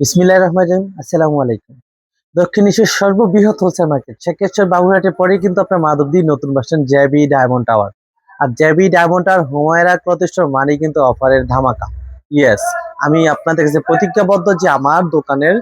বিসমিল্লাহ রহমান রহিম, আসসালামু আলাইকুম। দক্ষিণ এশিয়ার সর্ববৃহৎ হোলসেল মার্কেট, শেখেশ্বর বাবুরহাটের পরেই কিন্তু আপনার মাধবদী নতুন বাসন জ্যাবি ডায়মন্ড টাওয়ার। আর জ্যাবি ডায়মন্ড টাওয়ার হুমায়রা প্রতিষ্ঠার মানে কিন্তু অফারের ধামাকা। ইয়েস আমি আপনাদের কাছে প্রতিজ্ঞাবদ্ধ যে আমার দোকানের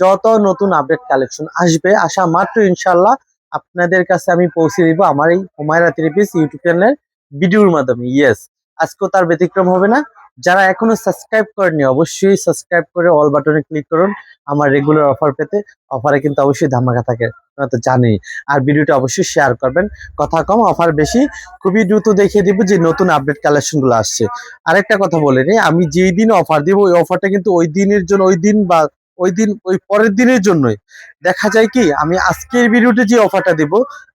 যত নতুন আপডেট কালেকশন আসবে আসা মাত্র ইনশাল্লাহ আপনাদের কাছে আমি পৌঁছে দিব আমার এই হুমায়রা থ্রিপিস ইউটিউব চ্যানেলের ভিডিওর মাধ্যমে। ইয়েস আজকেও তার ব্যতিক্রম হবে না। যারা এখনও সাবস্ক্রাইব করেনি অবশ্যই সাবস্ক্রাইব করে অল বাটনে ক্লিক করুন। আমার রেগুলার অফার পেতে অফারে কিন্তু অবশ্যই ধামাকা থাকে তো জানেই আর ভিডিওটা অবশ্যই শেয়ার করবেন। কথা কম অফার বেশি। খুবই দ্রুত দেখিয়ে দিব যে নতুন আপডেট কালেকশনগুলো আসছে। আরেকটা কথা বলে নিই, আমি যেই দিন অফার দিব, ওই অফারটা কিন্তু ওই দিনের জন্য, ওই দিন বা ওই দিন, ওই পরের দিনের জন্যই। দেখা যায় কি, আমি আজকের ভিডিওতে যে অফারটা দিব,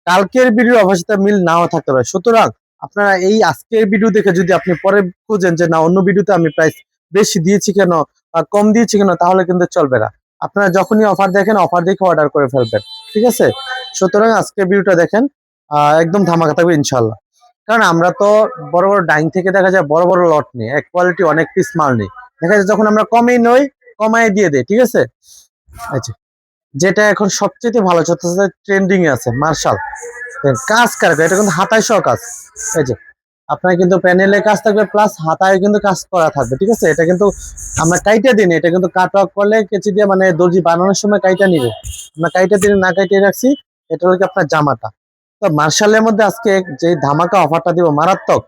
কালকের ভিডিও অফার সাথে মিল নাও থাকতে পারে। সুতরাং আপনারা এই আজকের ভিডিও দেখে যদি আপনি পরে খুঁজেন যে না, অন্য ভিডিওতে আমি প্রাইস বেশি দিয়েছি কেন বা কম দিয়েছি কেন, তাহলে কিন্তু চলবে না। আপনারা যখনই অফার দেখেন অফার দেখে অর্ডার করে ফেলবেন, ঠিক আছে? সুতরাং আজকের ভিডিওটা দেখেন একদম ধামাকা থাকবে ইনশাল্লাহ কারণ আমরা তো বড় বড় ডাইং থেকে দেখা যায় বড় বড় লট নেই, এক কোয়ালিটি অনেক পিস মাল নেই। দেখা যায় যখন আমরা কমেই নই, কমায় দিয়ে দেয় ঠিক আছে? আচ্ছা যেটা এখন সবচেয়ে ভালো চলতেছে ট্রেন্ডিং এ আছে, মার্শাল। কাজ কারবে এটা কিন্তু হাতায় সহ কাজ। এই যে, আপনার কিন্তু প্যানেলে কাজ থাকবে প্লাস হাতায় কিন্তু কাজ করা থাকবে, ঠিক আছে? এটা কিন্তু আমরা কাইটা দিন এটা কিন্তু কাট অফ করলে কেচি দিয়ে মানে দর্জি বানানোর সময় কাইটা নিবে। আমরা কাইটা দিন না কাইটে রাখছি, এটা হলো আপনার জামাটা। তো মার্শালের মধ্যে আজকে যে ধামাকা অফারটা দিব, মারাত্মক।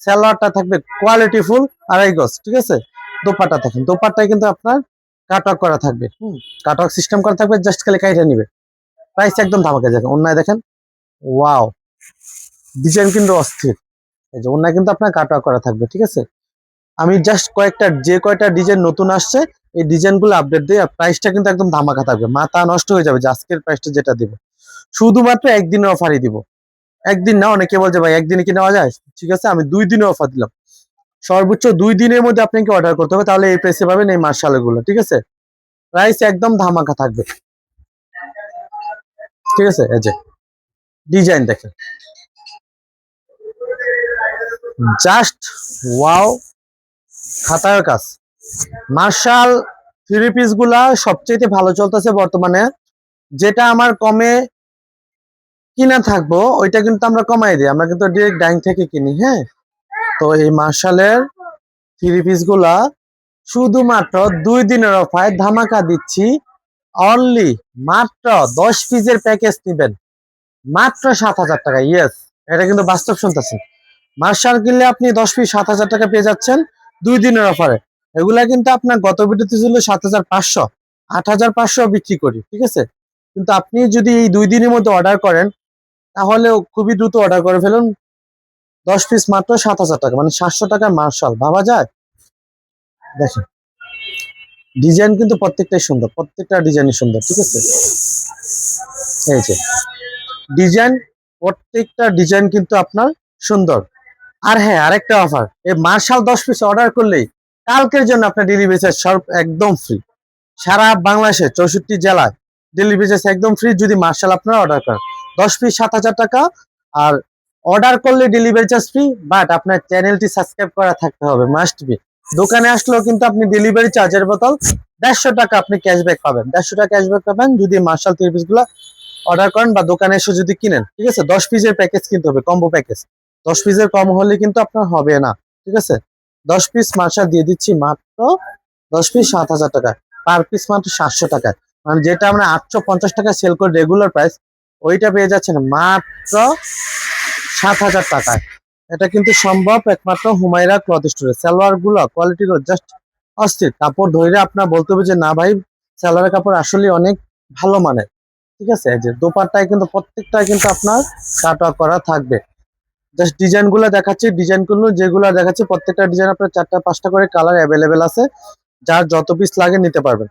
স্যালোয়ারটা থাকবে কোয়ালিটি ফুল আড়াই গজ, ঠিক আছে? দোপাটা থাকবে দোপাটায় কিন্তু আপনার কাট অফ করা থাকবে। হুম অফ সিস্টেম করা থাকবে জাস্ট খালি কাইটা নিবে। প্রাইস একদম ধামাকা, দেখেন, অন্যায় দেখেন। ওয়াও। ডিজাইন কিন্তু অস্থির। এই যে অন্যায় কিন্তু আপনার কাটা করা থাকবে, ঠিক আছে? আমি জাস্ট কয়েকটা, যে কয়টা ডিজাইন নতুন আসছে, এই ডিজাইনগুলো আপডেট দিয়ে প্রাইসটা কিন্তু একদম ধামাকা থাকবে। মাথা নষ্ট হয়ে যাবে যে আজকের প্রাইসটা যেটা দিব। শুধুমাত্র একদিনের অফারই দিব। একদিন না, অনেকে বলছে, ভাই, একদিনে কি নেওয়া যায়? ঠিক আছে, আমি দুই দিনে অফার দিলাম। সর্বোচ্চ দুই দিনের মধ্যে আপনাকে অর্ডার করতে হবে, তাহলে এই প্রাইসে পাবেন এই মার্শালগুলো ঠিক আছে? প্রাইস একদম ধামাকা থাকবে। ঠিক আছে, এই যে। ডিজাইন দেখেন। জাস্ট ওয়াও, খাতার কাজ। মার্শাল থ্রি পিসগুলা সবচেয়ে ভালো চলতেছে বর্তমানে। যেটা আমার কমে কিনা থাকব, ওইটা কিন্তু আমরা কমাই দিই। আমরা কিন্তু ডিরেক্ট ডাইং থেকে কিনি হ্যাঁ? তো এই মার্শালের থ্রি পিসগুলা শুধুমাত্র দুই দিনের অফায় ধামাকা দিচ্ছি। অনলি মাত্র দশ পিসের প্যাকেজ নিবেন। মাত্র সাত হাজার টাকা ইয়েস এটা কিন্তু বাস্তব শুনতেছেন মার্শাল কিনলে আপনি দশ পিস সাত হাজার টাকা পেয়ে যাচ্ছেন দুই দিনের অফারে এগুলা কিন্তু আপনার গত ভিডিওতে ছিল সাত হাজার পাঁচশো, আট হাজার পাঁচশো বিক্রি করি, ঠিক আছে? কিন্তু আপনি যদি এই দুই দিনের মধ্যে অর্ডার করেন তাহলে খুবই দ্রুত অর্ডার করে ফেলুন। দশ পিস মাত্র সাত হাজার টাকা মানে সাতশো টাকার মার্শাল ভাবা যায়। দেখেন ডিজাইন কিন্তু প্রত্যেকটাই সুন্দর, প্রত্যেকটা ডিজাইনই সুন্দর, ঠিক আছে? এই যে ডিজাইন, প্রত্যেকটা ডিজাইন কিন্তু আপনার সুন্দর। আর হ্যাঁ আরেকটা অফার এই মার্শাল দশ পিস অর্ডার করলেই কালকের জন্য আপনার ডেলিভারি চার্জ সব একদম ফ্রি সারা বাংলাদেশে চৌষট্টি জেলায় ডেলিভারি চার্জ একদম ফ্রি যদি মার্শাল আপনারা অর্ডার করেন। দশ পিস সাত হাজার টাকা, আর অর্ডার করলে ডেলিভারি চার্জ ফ্রি বাট আপনার চ্যানেলটি সাবস্ক্রাইব করা থাকতে হবে মাস্ট বি দোকানে আসলেও কিন্তু আপনি ডেলিভারি চার্জের বোতল দেড়শো টাকা আপনি ক্যাশব্যাক পাবেন। দেড়শো টাকা ক্যাশব্যাক পাবেন যদি মার্শাল থ্রি পিসগুলা অর্ডার করেন বা দোকানে এসে যদি কিনেন, ঠিক আছে? দশ পিসের প্যাকেজ কিনতে হবে কম্বো প্যাকেজ দশ পিসের কম হলে কিন্তু আপনার হবে না, ঠিক আছে? দশ পিস মার্শাল দিয়ে দিচ্ছি মাত্র দশ পিস সাত হাজার টাকা পার পিস মাত্র সাতশো টাকায় মানে যেটা আমরা আটশো পঞ্চাশ টাকা সেল করি রেগুলার প্রাইস ওইটা পেয়ে যাচ্ছেন মাত্র সাত হাজার টাকায়। এটা কিন্তু সম্ভব একমাত্র হুমায়রা ক্লথ স্টোরে সালোয়ারগুলো কোয়ালিটি জাস্ট অস্থির। কাপড় ধরে আপনার বলতে হবে যে, না ভাই, সালোয়ারের কাপড় আসলে অনেক ভালো মানের। ঠিক আছে? যে দোপারটায় কিন্তু প্রত্যেকটাই কিন্তু আপনার কাটা করা থাকবে। জাস্ট ডিজাইনগুলো দেখাচ্ছি। ডিজাইনগুলো যেগুলো দেখাচ্ছি, প্রত্যেকটা ডিজাইন আপনার চারটা, পাঁচটা করে কালার অ্যাভেলেবেল আছে। যার যত পিস লাগে নিতে পারবেন।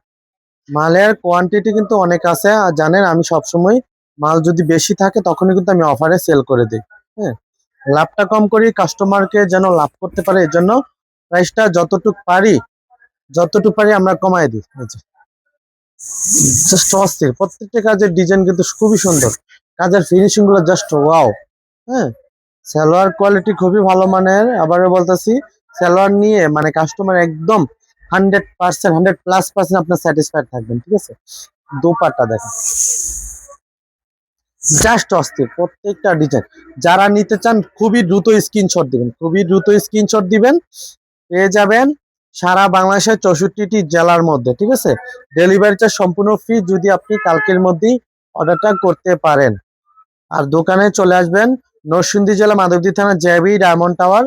মালের কোয়ান্টিটি কিন্তু অনেক আছে। আর জানেন, আমি সবসময় মাল যদি বেশি থাকে, তখনই কিন্তু আমি অফারে সেল করে দিই। হ্যাঁ? লাভটা কম করি কাস্টমারকে যেন লাভ করতে পারে এর জন্য প্রাইসটা যতটুক পারি যতটুক পারি আমরা কমাই দিই। জাস্ট অস্থির। প্রত্যেকটা কাজের ডিজাইন কিন্তু খুবই সুন্দর। কাজের ফিনিশিংগুলো জাস্ট ওয়াও হ্যাঁ? সালোয়ার কোয়ালিটি খুবই ভালো মানের। আবারও বলতেছি সালোয়ার নিয়ে মানে কাস্টমার একদম hundred percent hundred plus percent আপনার স্যাটিসফাইড থাকবেন, ঠিক আছে? দোপাট্টা দেখেন। জাস্ট অস্থির। প্রত্যেকটা ডিজাইন যারা নিতে চান, খুবই দ্রুত স্ক্রিনশট দিবেন। খুবই দ্রুত স্ক্রিনশট দিবেন। পেয়ে যাবেন। সারা বাংলাদেশের চৌষট্টিটি জেলার মধ্যে, ঠিক আছে? ডেলিভারিটা সম্পূর্ণ ফ্রি যদি আপনি কালকের মধ্যেই অর্ডারটা করতে পারেন। আর দোকানে চলে আসবেন নরসিংদী জেলা মাধবদী থানা জেবি ডায়মন্ড টাওয়ার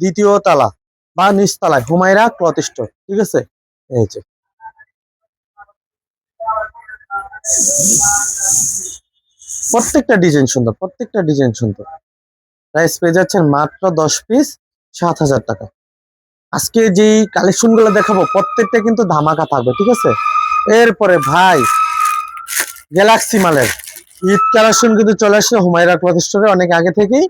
দ্বিতীয় তালা বা নিচতলায় হুমায়রা ক্লথ স্টোর ঠিক আছে? এই যে। প্রত্যেকটা ডিজাইন সুন্দর, প্রত্যেকটা ডিজাইন সুন্দর। প্রাইস পেয়ে যাচ্ছেন মাত্র দশ পিস সাত হাজার টাকা। আজকে যেই কালেকশনগুলো দেখাবো, প্রত্যেকটা কিন্তু ধামাকা থাকবে, ঠিক আছে? এরপরে ভাই গ্যালাক্সি মালের ঈদ কালেকশন কিন্তু চলে আসছে হুমায়রা স্টোরে অনেক আগে থেকেই,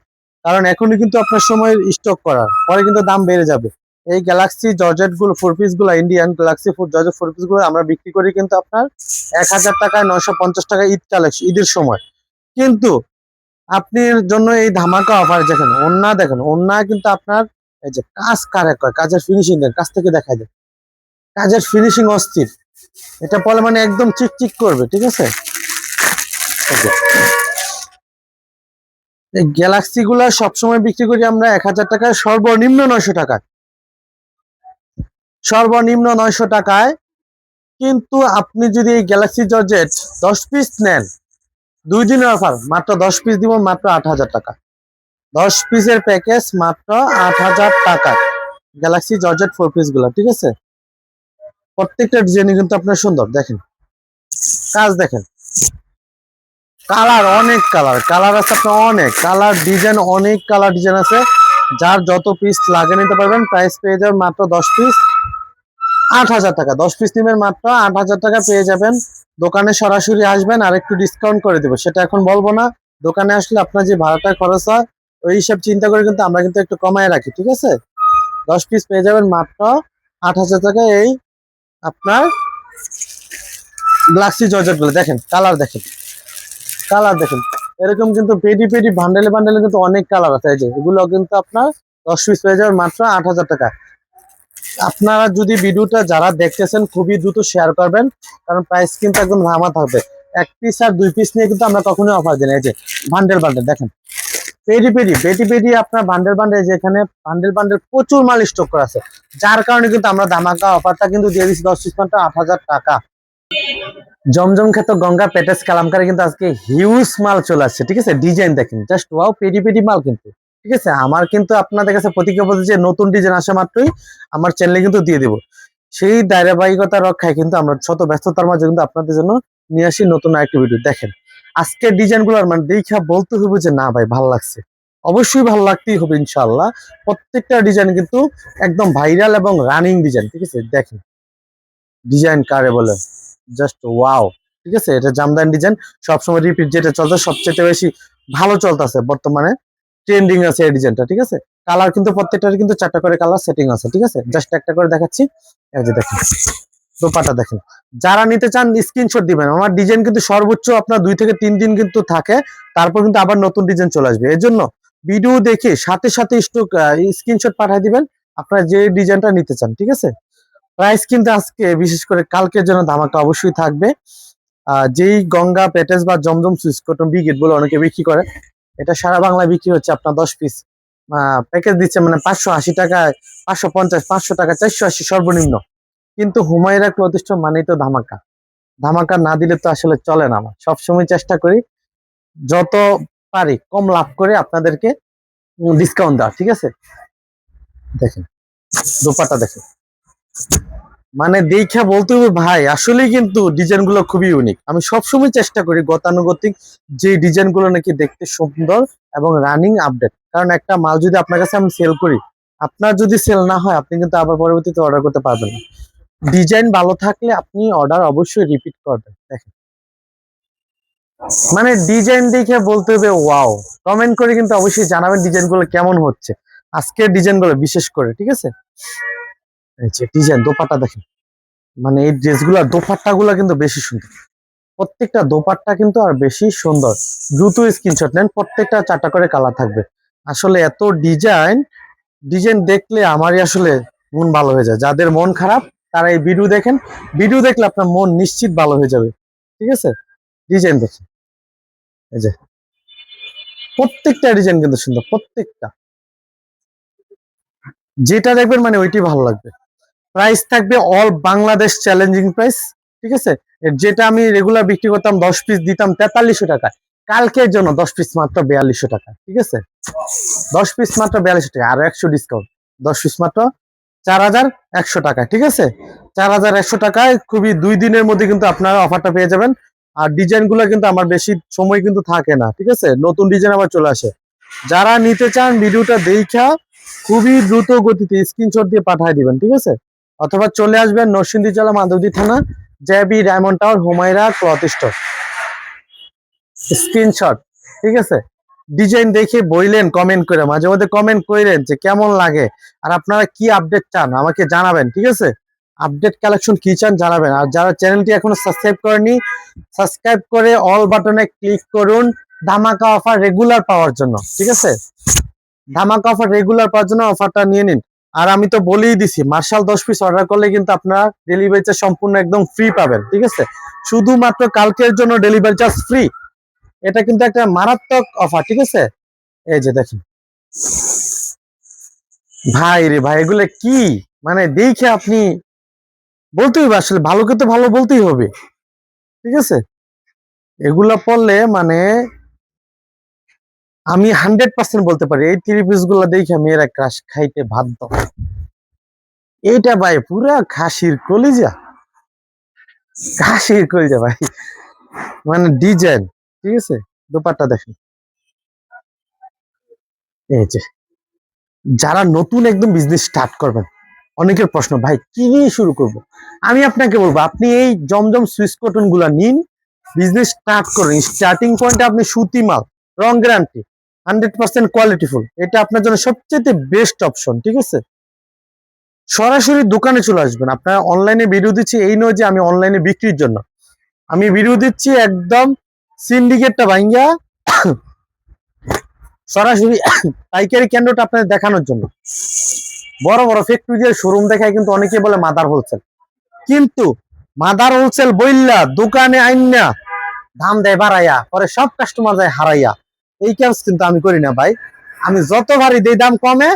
কারণ এখনই কিন্তু আপনার সময় স্টক করার, পরে কিন্তু দাম বেড়ে যাবে। এই গ্যালাক্সি জর্জেটগুলো ফোর পিসগুলো Indian galaxy four georgette four পিসগুলো আমরা বিক্রি করি কিন্তু আপনার এক হাজার টাকায় নয়শো পঞ্চাশ টাকা ঈদ কালেকশন ঈদের সময়। কিন্তু, আপনার জন্য এই ধামাকা অফার দেখেন ওন্না দেখেন ওন্না কিন্তু আপনার এই যে কাজ কারে কয় কাজের ফিনিশিং দেন, কাজ থেকে দেখা যায় কাজের ফিনিশিং অস্থির। এটা পরে মানে একদম চিকচিক করবে, ঠিক আছে। গ্যালাক্সি গুলা সবসময় বিক্রি করি আমরা এক হাজার টাকায়, সর্বনিম্ন নয়শো টাকায়। সর্বনিম্ন নয়শো টাকায়। কিন্তু আপনি যদি এই গ্যালাক্সি জর্জেট দশ পিস নেন, দুই দিনের অফার মাত্র দশ পিস দিব, মাত্র আট হাজার টাকা। দশ পিসের প্যাকেজ মাত্র আট হাজার টাকা। গ্যালাক্সি জর্জেট ফোর পিসগুলা ঠিক আছে? প্রত্যেকটা ডিজাইন কিন্তু আপনার সুন্দর, দেখেন। কাজ দেখেন। কালার অনেক কালার কালার আছে আপনার অনেক। কালার ডিজাইন অনেক কালার ডিজাইন আছে। যার যত পিস লাগে নিতে পারবেন প্রাইস পেয়ে যাবেন মাত্র দশ পিস আট হাজার টাকা। দশ পিস নিবেন মাত্র আট হাজার টাকা পেয়ে যাবেন। দোকানে সরাসরি আসবেন আর একটু ডিসকাউন্ট করে দেবো। সেটা এখন বলব না। দোকানে আসলে আপনার যে ভাড়াটা খরচ হয় ওই হিসাব চিন্তা করে কিন্তু আমরা কিন্তু একটু কমায় রাখি, ঠিক আছে? দশ পিস পেয়ে যাবেন মাত্র আট হাজার টাকা এই আপনার গ্লাসি জর্জেটগুলো। দেখেন কালার দেখেন কালার দেখেন। এরকম কিন্তু পেডি পেডি বান্ডেলে বান্ডেলে কিন্তু অনেক কালার আছে। এই যে, এগুলো কিন্তু আপনার দশ পিস পেয়ে যাবেন মাত্র আট হাজার টাকা। আপনারা যদি ভিডিওটা যারা দেখতেছেন, খুবই দ্রুত শেয়ার করবেন, কারণ প্রাইস কিন্তু একদম ধামা থাকবে। এক পিস আর দুই পিস নিয়ে কিন্তু আমরা কখনোই অফার দিই এই যে বান্ডেল বান্ডেল দেখেন। পেডি পেডি আপনার বান্ডেল বান্ডেল যেখানে বান্ডেল বান্ডেল প্রচুর মাল স্টক করা আছে। যার কারণে কিন্তু আমরা ধামাকা অফারটা কিন্তু দিয়ে দিচ্ছি দশ পিস আট হাজার টাকা। জমজম খেত গঙ্গা, পেটেস, কালামকারে কিন্তু আজকে হিউজ মাল চলে আসছে, ঠিক আছে? ডিজাইন দেখেন জাস্ট ওয়াও পেডি মাল কিন্তু, ঠিক আছে? আমার কিন্তু আপনাদের কাছে প্রতিজ্ঞা বলতে যে নতুন ডিজাইন আসা মাত্রই আমার চ্যানেলে কিন্তু দিয়ে দিব। সেই ধারাবাহিকতা রক্ষায় কিন্তু আমরা শত ব্যস্ততার মাঝে কিন্তু আপনাদের জন্য নিয়ে আসি নতুন আরেকটি ভিডিও দেখেন। আজকের ডিজাইনগুলো মানে দেখা বলতে হবে যে, না ভাই, ভালো লাগছে। অবশ্যই ভালো লাগতেই হবে ইনশাল্লাহ প্রত্যেকটা ডিজাইন কিন্তু একদম ভাইরাল এবং রানিং ডিজাইন ঠিক আছে? দেখেন। ডিজাইন কারে বলে? জাস্ট ওয়াও ঠিক আছে? এটা জামদানি ডিজাইন সবসময় রিপিট যেটা চলছে সবচেয়ে বেশি ভালো চলতেছে বর্তমানে। ট্রেন্ডিং আছে এই ডিজাইনটা ঠিক আছে? কালার কিন্তু প্রত্যেকটার কিন্তু চারটা করে কালার সেটিং আছে, ঠিক আছে? জাস্ট একটা করে দেখাচ্ছি। এই যে দেখেন। দোপাটা দেখেন। যারা নিতে চান স্ক্রিনশট দিবেন। আমার ডিজাইন কিন্তু সর্বোচ্চ আপনার দুই থেকে তিন দিন কিন্তু থাকে। তারপর কিন্তু আবার নতুন ডিজাইন চলে আসবে। এর জন্য ভিডিও দেখে সাথে সাথে স্টক স্ক্রিনশট পাঠিয়ে দিবেন। আপনারা যে ডিজাইনটা নিতে চান, ঠিক আছে? প্রাইস কিন্তু আজকে, বিশেষ করে কালকের জন্য ধামাকা অবশ্যই থাকবে। যেই গঙ্গা পেটেস বা জমজম সুইচ কটন বিগেট বলে অনেকে বিক্রি করে, এটা সারা বাংলায় বিক্রি হচ্ছে আপনার দশ পিস প্যাকেজ দিচ্ছে মানে পাঁচশো আশি টাকায়, পাঁচশো পঞ্চাশ, পাঁচশো টাকা, চারশো আশি সর্বনিম্ন। কিন্তু হুমায়রা প্রতিষ্ঠান মানেই তো ধামাকা। ধামাকা না দিলে তো আসলে চলে না আমার। সবসময় চেষ্টা করি যত পারি কম লাভ করে আপনাদেরকে ডিসকাউন্ট দেওয়া, ঠিক আছে? দেখেন, দোপাটা দেখেন। মানে দেখা বলতে হবে, ভাই, আসলেই কিন্তু ডিজাইনগুলো খুবই ইউনিক আমি সবসময় চেষ্টা করি গতানুগতিক যে ডিজাইনগুলো নাকি দেখতে সুন্দর এবং রানিং আপডেট কারণ একটা মাল যদি আপনার কাছে আমি সেল করি, আপনার যদি সেল না হয়, আপনি কিন্তু আবার পরবর্তীতে অর্ডার করতে পারবেন না। ডিজাইন ভালো থাকলে আপনি অর্ডার অবশ্যই রিপিট করবেন, দেখেন। মানে ডিজাইন দেখে বলতে হবে, ওয়াও। কমেন্ট করে কিন্তু অবশ্যই জানাবেন ডিজাইনগুলো কেমন হচ্ছে। আজকের ডিজাইনগুলো বিশেষ করে, ঠিক আছে? ডিজাইন দোপাট্টা দেখেন। মানে এই ড্রেসগুলা দোপাট্টা গুলা কিন্তু বেশি সুন্দর। প্রত্যেকটা দোপাট্টা কিন্তু আর বেশি সুন্দর। দ্রুত স্ক্রিনশট নেন, প্রত্যেকটা চারটা করে কালার থাকবে। আসলে এত ডিজাইন ডিজাইন দেখলে আমারই আসলে মন ভালো হয়ে যায়। যাদের মন খারাপ তারা এই ভিডিও দেখেন। ভিডিও দেখলে আপনার মন নিশ্চিত ভালো হয়ে যাবে। ঠিক আছে? ডিজাইন দেখেন। এই যে। প্রত্যেকটা ডিজাইন কিন্তু সুন্দর, প্রত্যেকটা। যেটা দেখবেন মানে ওইটি ভালো লাগবে। প্রাইস থাকবে অল বাংলাদেশ চ্যালেঞ্জিং প্রাইস ঠিক আছে? যেটা আমি রেগুলার বিক্রি করতাম দশ পিস দিতাম তেতাল্লিশশো টাকা। কালকের জন্য দশ পিস মাত্র বিয়াল্লিশশো টাকা, ঠিক আছে? দশ পিস মাত্র বিয়াল্লিশশো টাকা, আরও একশো ডিসকাউন্ট দশ পিস মাত্র চার হাজার একশো টাকা, ঠিক আছে? চার হাজার একশো টাকায় খুবই দুই দিনের মধ্যে কিন্তু আপনারা অফারটা পেয়ে যাবেন। আর ডিজাইনগুলো কিন্তু আমার বেশি সময় কিন্তু থাকে না, ঠিক আছে? নতুন ডিজাইন আবার চলে আসে। যারা নিতে চান ভিডিওটা দেখা খুবই দ্রুত গতিতে স্ক্রিনশট দিয়ে পাঠিয়ে দিবেন, ঠিক আছে? অথবা চলে আসবেন নরসিংদী জেলা মাধবদী থানা JB Diamond Tower, Humayra cloth store screenshot ঠিক আছে? ডিজাইন দেখে বইলেন কমেন্ট করে, মাঝে মধ্যে কমেন্ট করেন যে কেমন লাগে, আর আপনারা কি আপডেট চান আমাকে জানাবেন, ঠিক আছে? আপডেট কালেকশন কি চান জানাবেন, আর যারা চ্যানেলটি এখনও সাবস্ক্রাইব করেনি সাবস্ক্রাইব করে অল বাটনে ক্লিক করুন, ধামাকা অফার রেগুলার পাওয়ার জন্য, ঠিক আছে? ধামাকা অফার রেগুলার পাওয়ার জন্য অফারটা নিয়ে নিন। আর আমি তো বলেই দিছি মার্শাল দশ পিস অর্ডার করলে কিন্তু আপনারা ডেলিভারি চার্জ সম্পূর্ণ একদম ফ্রি পাবেন, ঠিক আছে? শুধুমাত্র কালকের জন্য ডেলিভারি চার্জ ফ্রি এটা কিন্তু একটা মারাত্মক অফার ঠিক আছে? এই যে দেখেন। ভাই রে ভাই, এগুলো কি? মানে দেখে আপনি বলতেই হবে, আসলে ভালোকে তো ভালো বলতেই হবে, ঠিক আছে? এগুলা পড়লে মানে আমি হান্ড্রেড পার্সেন্ট বলতে পারি, এই থ্রি পিসগুলা দেখে মেয়েরা ক্রাশ খাইতে বাধ্য। এইটা ভাই পুরা খাসির কলিজা। খাসির কলিজা ভাই। মানে ডিজাইন ঠিক আছে? দোপাট্টা দেখেন। এই যে, যারা নতুন একদম বিজনেস স্টার্ট করবেন, অনেকের প্রশ্ন, ভাই, কি দিয়ে শুরু করব? আমি আপনাকে বলব, আপনি এই জমজম সুইস কটনগুলা নিন বিজনেস স্টার্ট করুন। স্টার্টিং পয়েন্টে আপনি সুতি মাল রং গ্যারান্টি হান্ড্রেড পার্সেন্ট কোয়ালিটিফুল এটা আপনার জন্য সবচেয়ে বেস্ট অপশন ঠিক আছে? সরাসরি দোকানে চলে আসবেন। আপনারা অনলাইনে ভিডিও দিচ্ছি, এই নয় যে আমি অনলাইনে বিক্রির জন্য। আমি ভিডিও দিচ্ছি একদম সিন্ডিকেটটা ভাঙ্গা সরাসরি পাইকারি কেন্দ্রটা আপনাদের দেখানোর জন্য। বড় বড় ফ্যাক্টরি দিয়ে শোরুম দেখায় কিন্তু অনেকে বলে মাদার হোলসেল কিন্তু মাদার হোলসেল বইল্লা, দোকানে আইনা দাম দেয় বাড়াইয়া, পরে সব কাস্টমার যায় হারাইয়া। এই কাজ কিন্তু আমি করি না ভাই। আমি যত ভারী দেই দাম কমে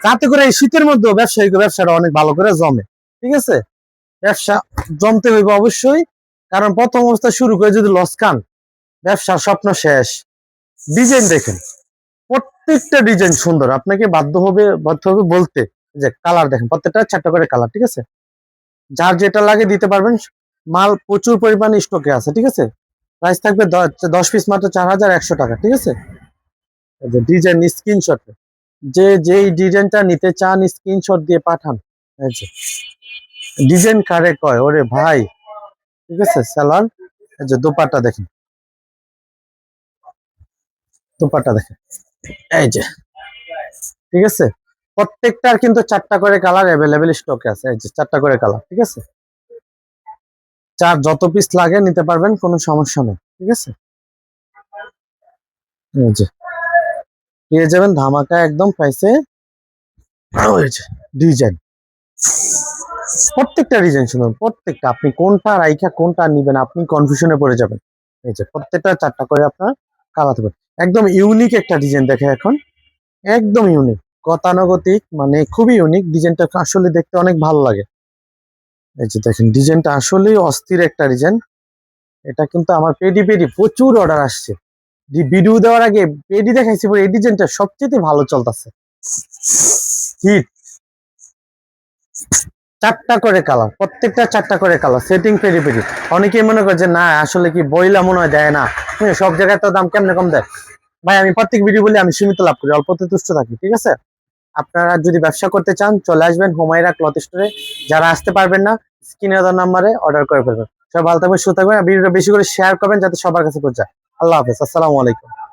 তাতে করে এই শীতের মধ্যেও ব্যবসায়িক ব্যবসাটা অনেক ভালো করে জমে। ঠিক আছে? ব্যবসা জমতে হইবে অবশ্যই। কারণ প্রথম অবস্থা শুরু করে যদি লস খান ব্যবসার স্বপ্ন শেষ। ডিজাইন দেখেন। প্রত্যেকটা ডিজাইন সুন্দর। আপনাকে বাধ্য হবে বাধ্য হবে বলতে যে কালার দেখেন, প্রত্যেকটা চারটা করে কালার, ঠিক আছে? যার যেটা লাগে দিতে পারবেন, মাল প্রচুর পরিমাণে স্টকে আছে, ঠিক আছে? প্রাইস থাকবে দশ পিস মাত্র চার হাজার একশো টাকা, ঠিক আছে? ডিজাইন স্ক্রিনশট যে যেই ডিজাইনটা নিতে চান স্ক্রিনশট দিয়ে পাঠান। ডিজাইন কারে কয়? ওরে ভাই, ঠিক আছে স্যালার যে দেখেন। দোপাট্টা দেখেন এই যে। ঠিক আছে? প্রত্যেকটার কিন্তু চারটা করে কালার অ্যাভেলেবেল স্টকে আছে। এই যে, চারটা করে কালার ঠিক আছে? চার যত পিস লাগে নিতে পারবেন, কোনো সমস্যা নেই, ঠিক আছে? এই যে। পেয়ে যাবেন ধামাকা একদম প্রাইসে ডিজাইন প্রত্যেকটা ডিজাইন শুনুন, প্রত্যেকটা। আপনি কোনটা রাইখা, কোনটা নিবেন, আপনি কনফিউশনে পড়ে যাবেন। এই যে, প্রত্যেকটা চারটা করে আপনার কালাতে পারেন একদম ইউনিক একটা ডিজাইন দেখে এখন। একদম ইউনিক গতানুগতিক মানে খুবই ইউনিক ডিজাইনটা আসলে দেখতে অনেক ভালো লাগে। এই যে দেখেন ডিজাইনটা আসলেই অস্থির একটা ডিজাইন এটা কিন্তু আমার পেডি পেডি প্রচুর অর্ডার আসছে। ভিডিও দেওয়ার আগে পেডি দেখাইছি পরে এই ডিজাইনটা সবচেয়ে ভালো চলতেছে। হিট চারটা করে কালার প্রত্যেকটা চারটা করে কালার সেটিং পেডি পেডি অনেকেই মনে করে যে না আসলে কি বইলা মনে হয় দেয় না? হ্যাঁ, সব জায়গায় তো দাম কেমনে কম দেয়? ভাই আমি প্রত্যেক ভিডিও বলি আমি সীমিত লাভ করি অল্পতে তুষ্ট থাকি ঠিক আছে? আপনারা যদি ব্যবসা করতে চান চলে আসবেন হুমায়রা ক্লথ স্টোরে যারা আসতে পারবেন না স্ক্রিনে দেওয়ার নাম্বারে অর্ডার করে ফেলবেন। সব ভালো থাকবেন সুস্থ থাকবেন ভিডিওটা বেশি করে শেয়ার করবেন যাতে সবার কাছে পৌঁছায়। আল্লাহ হাফেজ আসসালামু আলাইকুম।